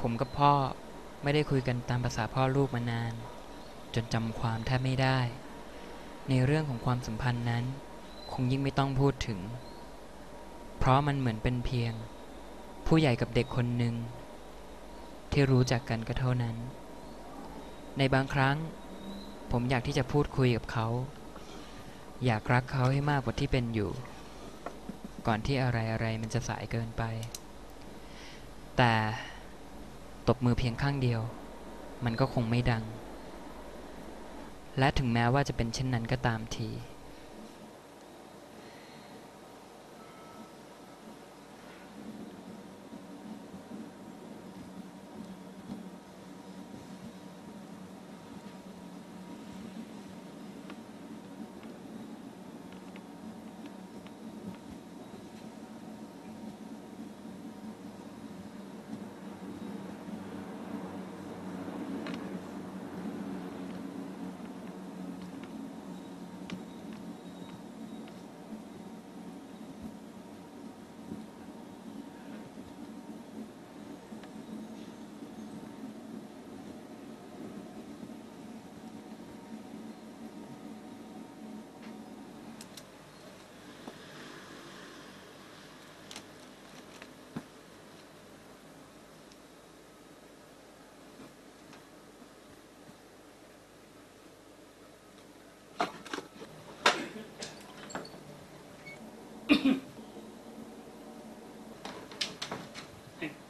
ผมกับพ่อไม่ได้คุยกันตามภาษาพ่อลูกมานาน จนจำความแทบไม่ได้ ในเรื่องของความสัมพันธ์นั้น คงยิ่งไม่ต้องพูดถึง เพราะมันเหมือนเป็นเพียง ผู้ใหญ่กับเด็กคนหนึ่ง ที่รู้จักกันก็เท่านั้น ในบางครั้ง ผมอยากที่จะพูดคุยกับเขา อยากรักเขาให้มากกว่าที่เป็นอยู่ ก่อนที่อะไรอะไรๆมันจะสายเกินไป แต่ ตบมือเพียงข้างเดียว มันก็คงไม่ดัง และถึงแม้ว่าจะเป็นเช่นนั้นก็ตามที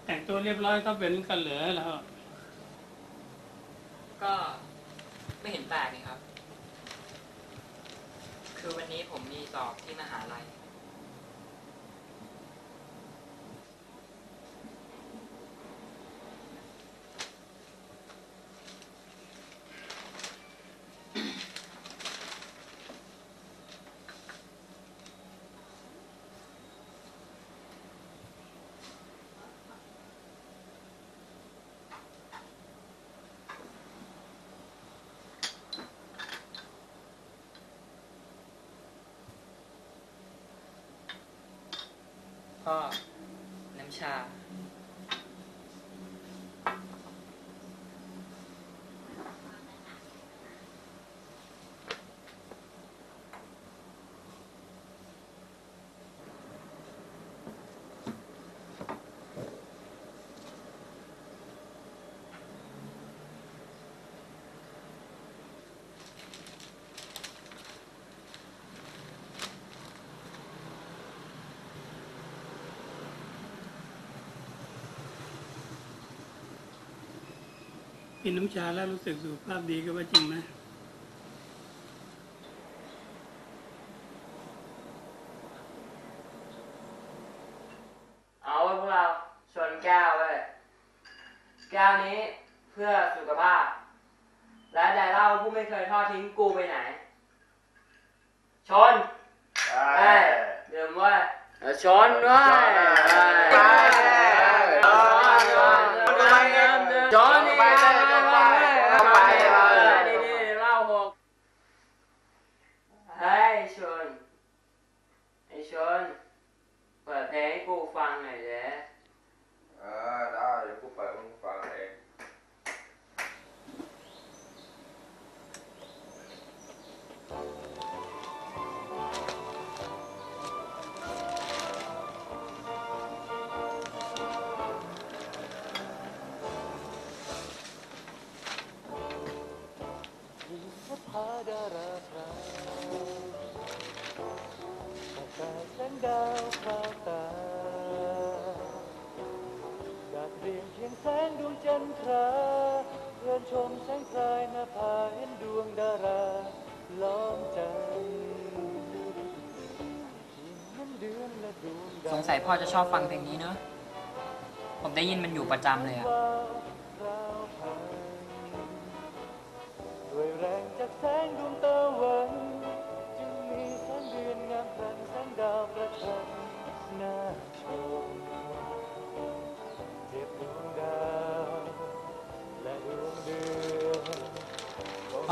แตัวเรียบร้อยก็เป็นกันเหลือแล้ว ก็ไม่เห็นแปลกนี่ครับ คือวันนี้ผมมีสอบที่มหาลัย ก็น้ำชา กินน้ำชาแล้วรู้สึกสุขภาพดีก็ว่าจริงไหมเอาไว้พวกเราชนแก้วเว้ยแก้วนี้เพื่อสุขภาพ และได้เล่าผู้ไม่เคยทอดทิ้งกูไปไหน ชนเอ้ยเดิมเว้ยชนเว้ยเอ้ยไปชนเว้ยชนนี่ไปเลยไปเลยไปเลย นี่นี่เล่าหกเฮ้ยชนไอชน เปิดเพลง ให้กู แสงดวงจันทราเรือนชมแสงพรายหน้าผาเห็นดวงดาราล้อมจันทร์ยิ่งนั้นเดือนและดวงดาวสงสัยพ่อจะชอบฟังเพลงนี้เนอะ ผมได้ยินมันอยู่ประจำเลยอะด้วยแรงจากแสงดวงตะวันจึงมีแสงเดือนงามพลันแสงดาวประชันน่า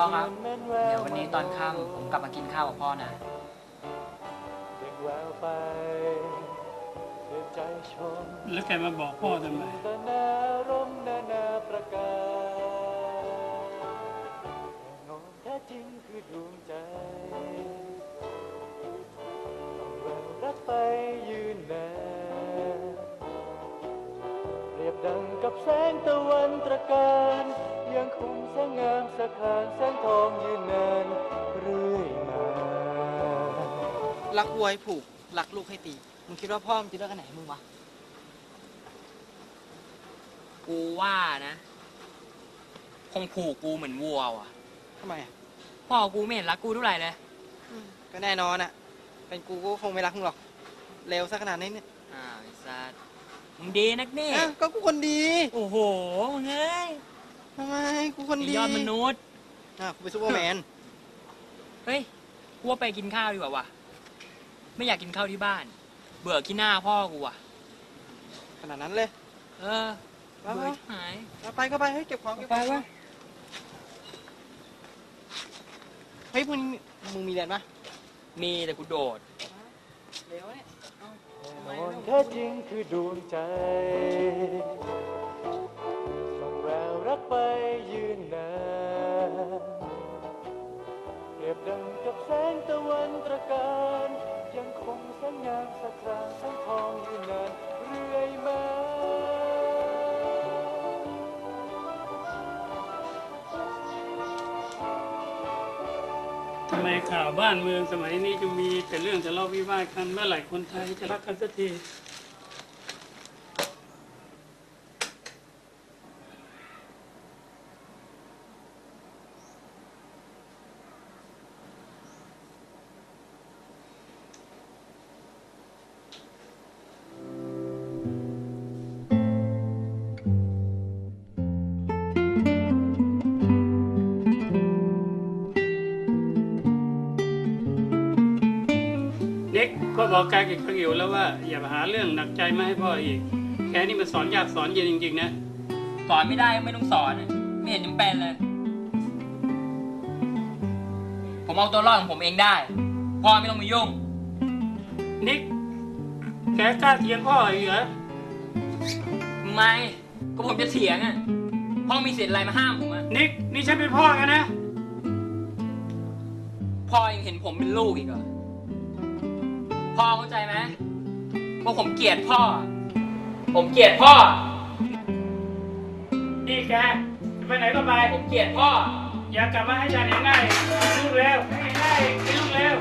พ่อครับก็เหมือนแวเดี๋ยววันนี้ตอนค่ำผมกลับมากินข้าวกับพ่อนะเด็กแววไปเดินใจชมแล้วแกมาบอกพ่อทำไมตนารมณ์นานาประการแต่งอนแท้จ ดังกับแสงตะวันตระการยังคงแสงงามสะขานแสงทองยืนนานเรื่อยมารักวัวให้ผูกรักลูกให้ตีมึงคิดว่าพ่อมึงจะเลือกอันไหนให้มึงวะกูว่านะ คงผูกกูเหมือนวัวว่ะทำไมอะพ่อกูไม่เห็นรักกูเท่าไหร่เลยอืมก็แน่นอนอะเป็นกูก็คงไม่รักมึงหรอกเร็วซะขนาดนี้เนี่ยอ้าวไอ้สัส มึงดีนักนี่อ้าวก็กูคนดีโอ้โหมึงเอ้ยทำไมกูคนไอ้ดียอดมนุษย์ อะกูเป็นซูเปอร์แมนเฮ้ยกูว่าไปกินข้าวดีกว่าว่ะไม่อยากกินข้าวที่บ้าน เบื่อขี้หน้าพ่อกูว่ะ ขนาดนั้นเลย เออไปเบื่อชิบหายเอาไปก็ไปเฮ้ยเก็บของเก็บขไปองวะ เฮ้ยมึงมึงมีเรียนปะมีแต่กูโดด เร็วเนี่ยแนอนแท้จริงคือดวงใจส่องแววรักไปยืนนานเปรียบดังกับแสงตะวันตระการ ยังคงแสงงามสะครางสังทองยืนนานเรื่อยมาำไมข่าวบ้านเมืองสมัยนี้จะมีแต่เรื่องทะเลาะวิวาทกันเมื่อไหร่คนไทยจะรักกันสักที ด็กก็บอกแกกี่ครั้งอยู่แล้วว่าอย่าไปหาเรื่องหนักใจมาให้พ่ออีกแกนี่มันสอนยากสอนเย็นจริงๆนะ สอนไม่ได้ก็ไม่ต้องสอนอะไม่เห็นจำเป็นเลย ผมเอาตัวรอดของผมเองได้ พ่อไม่ต้องมายุ่ง นิก แกกล้าเถียงพ่ออีกเหรอทำไมก็ผมจะเถียงอะ พ่อมีสิทธิ์อะไรมาห้ามผมอะ นิก นี่ฉันเป็นพ่อกันนะ พ่อยังเห็นผมเป็นลูกอีกเหรอ พ่อเข้าใจไหมว่าผมเกลียดพ่อ ผมเกลียดพ่อ นี่แกจะไปไหนก็ไป ผมเกลียดพ่อ อย่ากลับมาให้ฉันเห็นหน้าอีกลูกเร็วให้เห็นหน้าอีกลูกเร็ว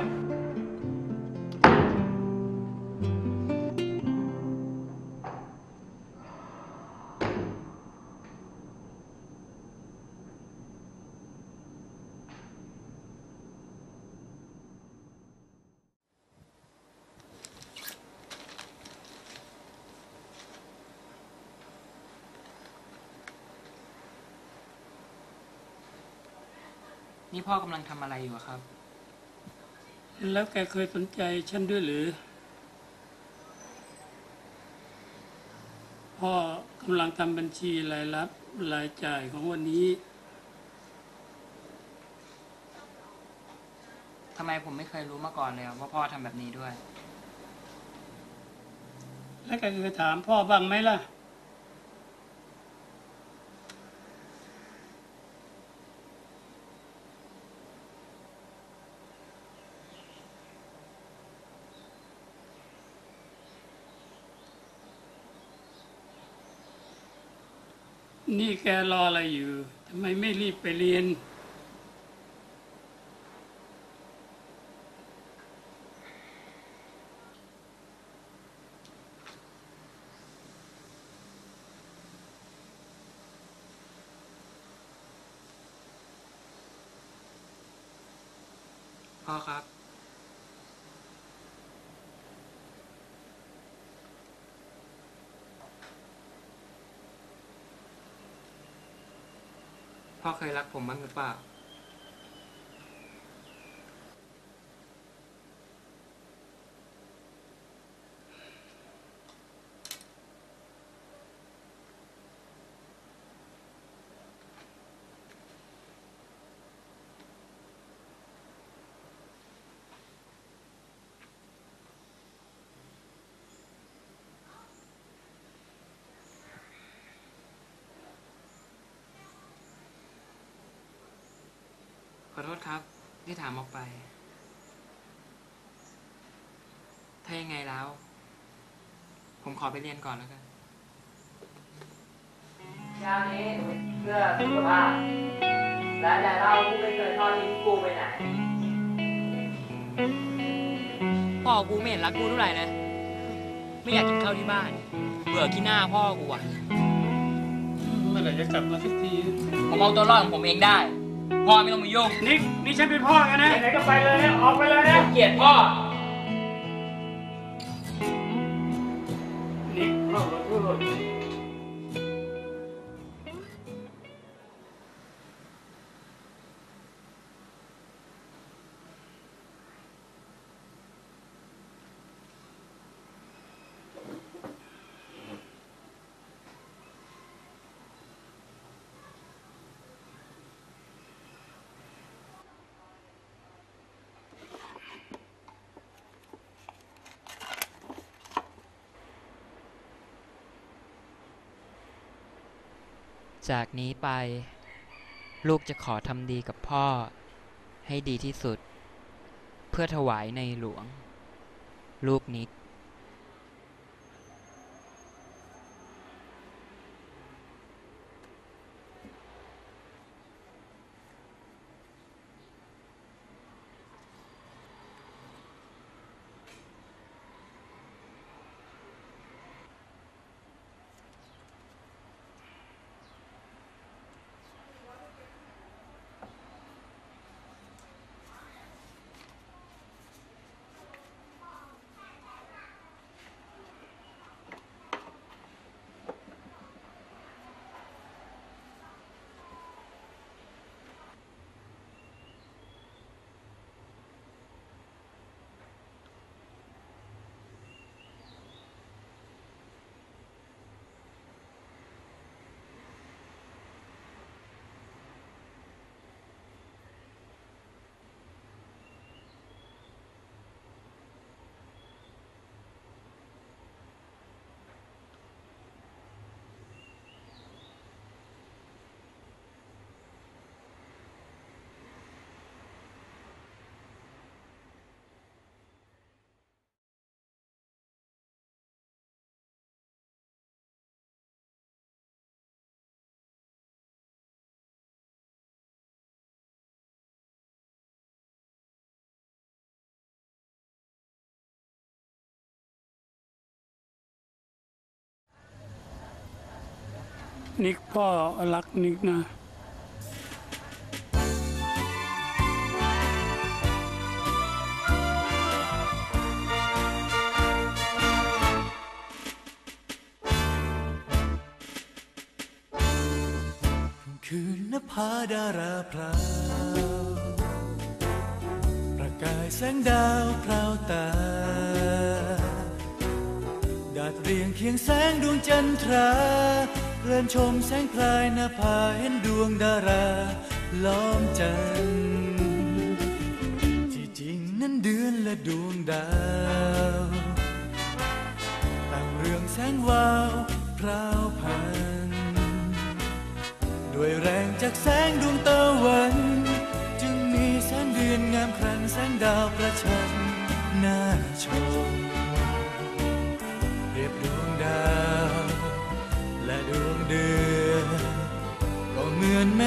นี่พ่อกำลังทำอะไรอยู่อะครับ แล้วแกเคยสนใจฉันด้วยหรือ พ่อกำลังทำบัญชีรายรับรายจ่ายของวันนี้ ทำไมผมไม่เคยรู้มาก่อนเลยอะว่าพ่อทำแบบนี้ด้วย แล้วแกเคยถามพ่อบ้างไหมล่ะ นี่แกรออะไรอยู่ทำไมไม่รีบไปเรียน พ่อเคยรักผมบ้างหรือเปล่า ครับ ที่ถามออกไป ถ้ายังไงแล้ว ผมขอไปเรียนก่อนแล้วกันเช้านี้เพื่อสุขภาพและอย่าเล่าผู้ไม่เคยทอดทิ้งกูไปไหนพ่อกูไม่เห็นรักกูเท่าไหร่เลยไม่อยากกินข้าวที่บ้าน เบื่อกินหน้าพ่อกูอะเมื่อไหร่จะกลับมาสักทีผมเอาตัวรอดของผมเองได้ พ่อไม่ต้องมายุ่งนิกนี่ฉันเป็นพ่อกันนะไหนก็ไปเลยนะออกไปเลยนะ เกลียดพ่อ จากนี้ไป ลูกจะขอทำดีกับพ่อ ให้ดีที่สุด เพื่อถวายในหลวง ลูกนิก นิกพ่อรักนิกนะคืนนภาดาราพราวประกายแสงดาวพราวตา ดาดเรียงเคียงแสงดวงจันทรา เพลินชมแสงพลายนภาเห็นดวงดาราล้อมจันทร์ที่จริงนั้นเดือนและดวงดาวต่างเรืองแสงวาวพราวพันด้วยแรงจากแสงดวงตะวัน จึงมีแสงเดือนงามครั้งแสงดาวประชัน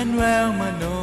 เห